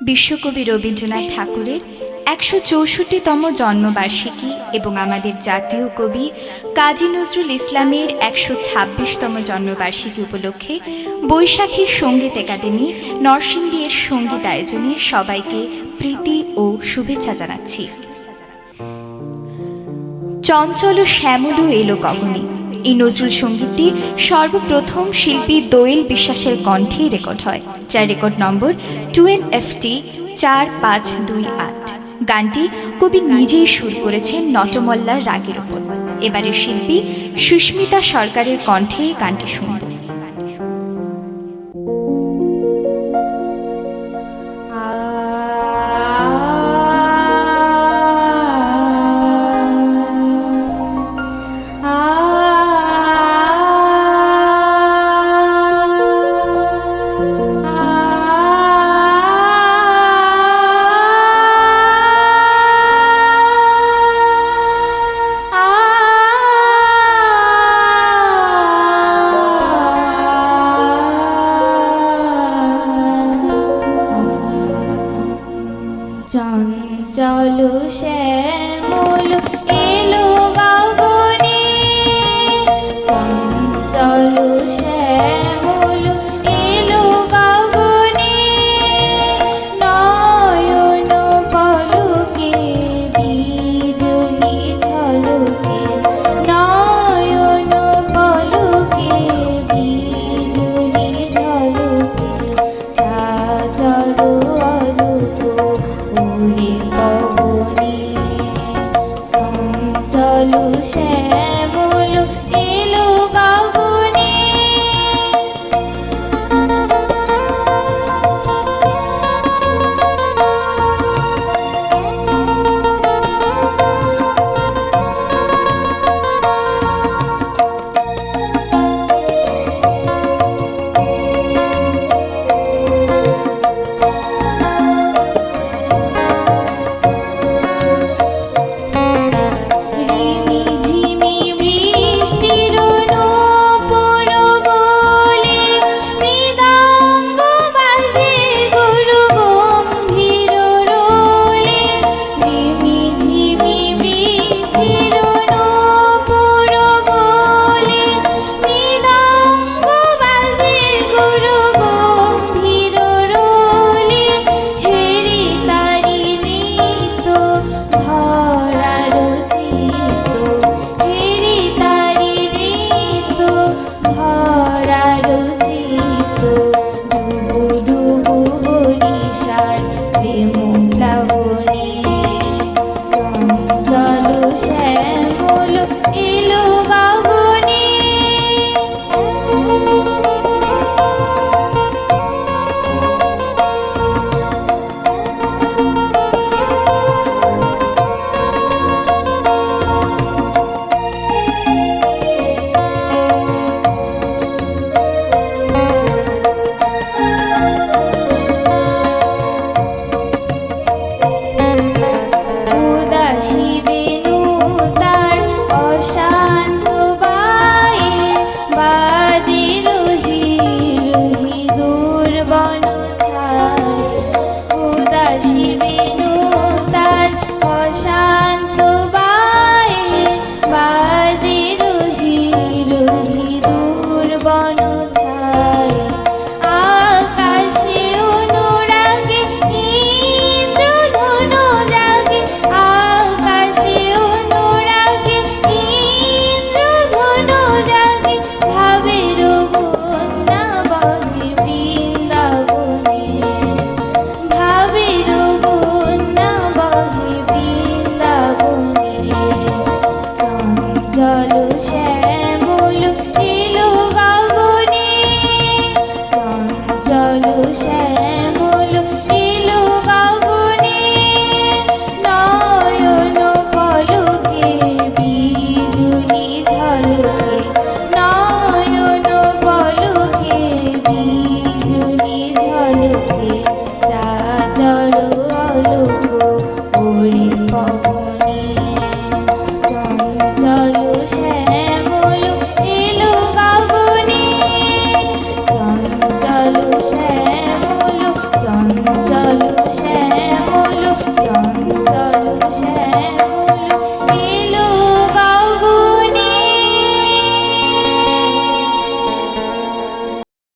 বিশ্বকবি রবীন্দ্রনাথ ঠাকুরের একশো চৌষট্টিতম জন্মবার্ষিকী এবং আমাদের জাতীয় কবি কাজী নজরুল ইসলামের একশো ছাব্বিশতম জন্মবার্ষিকী উপলক্ষে বৈশাখী সংগীত একাডেমি নরসিংদী এর সংগীত আয়োজনে সবাইকে প্রীতি ও শুভেচ্ছা জানাচ্ছি। চঞ্চল শ্যামল এলো গগনে। এই নজরুল সঙ্গীতটি সর্বপ্রথম শিল্পী দোয়েল বিশ্বাসের কণ্ঠে রেকর্ড হয়, যার রেকর্ড নম্বর টুয়েল এফ টি চার পাঁচ দুই আট। গানটি কবি নিজেই সুর করেছেন নটমল্লার রাগের ওপর এবারের শিল্পী সুস্মিতা সরকারের কণ্ঠে গানটি শুনব। শ্যামল এলো গগনে। চঞ্চল শ্যামল এলো গগনে। নয়ন পলকে বিজলি ঝলকে নয়ন পলকে বিজলি ঝলকে চা চড়ু অলুকো উড়ে তব i don't জানো